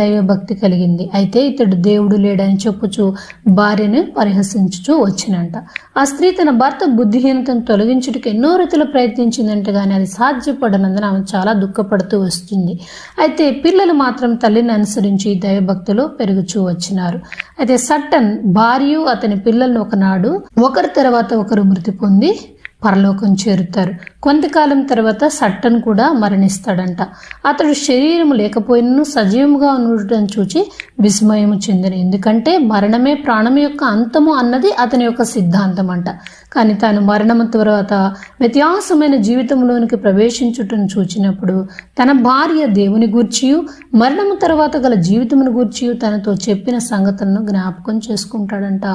దైవభక్తి కలిగింది. అయితే ఇతడు దేవుడు లేడని చెప్పుచు భార్యను పరిహసించుచూ వచ్చినంట. ఆ స్త్రీ తన భర్త బుద్ధిహీనతను తొలగించుటకు ఎన్నో రీతిలో ప్రయత్నించిందంట కానీ అది సాధ్యపడనందున ఆమె చాలా దుఃఖపడుతూ వస్తుంది. అయితే పిల్లలు మాత్రం తల్లిని అనుసరించి దైవభక్తిలో పెరుగుచూ వచ్చినారు. అయితే సట్టన్ భార్య అతని పిల్లలను ఒకనాడు ఒకరి తర్వాత ఒకరు మృతి పొంది పరలోకం చేరుతారు. కొంతకాలం తర్వాత సట్టన్ కూడా మరణిస్తాడంట. అతడు శరీరం లేకపోయినను సజీవముగా ఉండటం చూచి విస్మయము చెందిన. ఎందుకంటే మరణమే ప్రాణం యొక్క అంతము అన్నది అతని యొక్క సిద్ధాంతం అంట కానీ తాను మరణము తర్వాత వ్యత్యాసమైన జీవితంలోనికి ప్రవేశించుటను చూచినప్పుడు తన భార్య దేవుని గూర్చియు మరణము తర్వాత గల జీవితమును గూర్చియు తనతో చెప్పిన సంగతులను జ్ఞాపకం చేసుకుంటాడంట.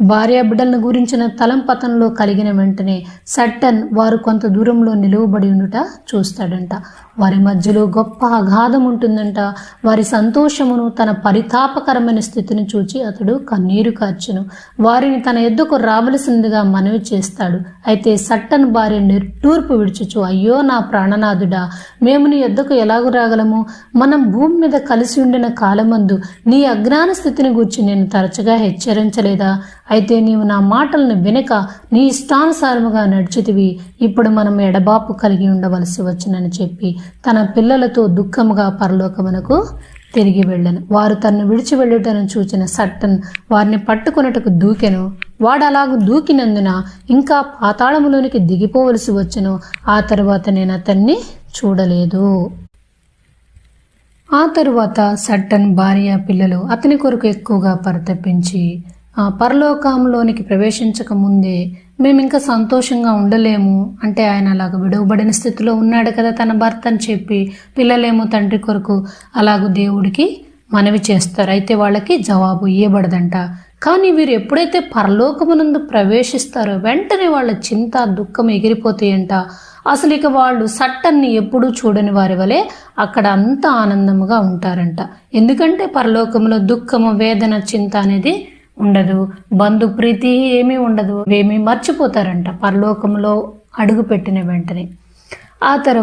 భార్య బిడ్డలను గురించిన తలంపతంలో కలిగిన వెంటనే సట్టన్ వారు కొంత దూరంలో నిలువబడి ఉండుట చూస్తాడంట. వారి మధ్యలో గొప్ప అగాధం ఉంటుందంట. వారి సంతోషమును తన పరితాపకరమైన స్థితిని చూచి అతడు కన్నీరు కార్చును. వారిని తన ఎద్దుకు రావలసిందిగా మనవి చేస్తాడు. అయితే సట్టన్ భార్య నిర్టూర్పు విడుచుచు అయ్యో నా ప్రాణనాథుడా మేము నీ ఎద్దుకు ఎలాగు రాగలము? మనం భూమి మీద కలిసి ఉండిన కాలమందు నీ అజ్ఞాన స్థితిని గురించి నేను తరచుగా హెచ్చరించలేదా? అయితే నీవు నా మాటలను వినక నీ ఇష్టానుసారముగా నడుచుతివి. ఇప్పుడు మనం ఎడబాపు కలిగి ఉండవలసి వచ్చునని చెప్పి తన పిల్లలతో దుఃఖముగా పరలోకమునకు తిరిగి వెళ్ళను. వారు తన్ను విడిచి వెళ్ళుటను చూచిన సట్టన్ వారిని పట్టుకొనుటకు దూకెను. వాడు అలాగూ దూకినందున ఇంకా పాతాళములోనికి దిగిపోవలసి వచ్చెను. ఆ తరువాత నేను అతన్ని చూడలేదు. ఆ తరువాత సట్టన్ భార్య పిల్లలు అతని కొరకు ఎక్కువగా పరితపించి పరలోకంలోనికి ప్రవేశించక ముందే మేము ఇంకా సంతోషంగా ఉండలేము. అంటే ఆయన అలాగ విడువబడిన స్థితిలో ఉన్నాడు కదా తన భర్త అని చెప్పి పిల్లలేమో తండ్రి కొరకు అలాగూ దేవుడికి మనవి చేస్తారు. అయితే వాళ్ళకి జవాబు ఇవ్వబడదంట కానీ వీరు ఎప్పుడైతే పరలోకమునందు ప్రవేశిస్తారో వెంటనే వాళ్ళ చింత దుఃఖం ఎగిరిపోతాయంట. అసలు ఇక వాళ్ళు సట్టన్ని ఎప్పుడూ చూడని వారి వలె అక్కడ అంత ఆనందముగా ఉంటారంట. ఎందుకంటే పరలోకంలో దుఃఖము వేదన చింత అనేది ఉండదు. బంధు ప్రీతి ఏమీ ఉండదు. ఏమీ మర్చిపోతారంట. పరలోకంలో అడుగు పెట్టిన వెంటనే. ఆ తర్వాత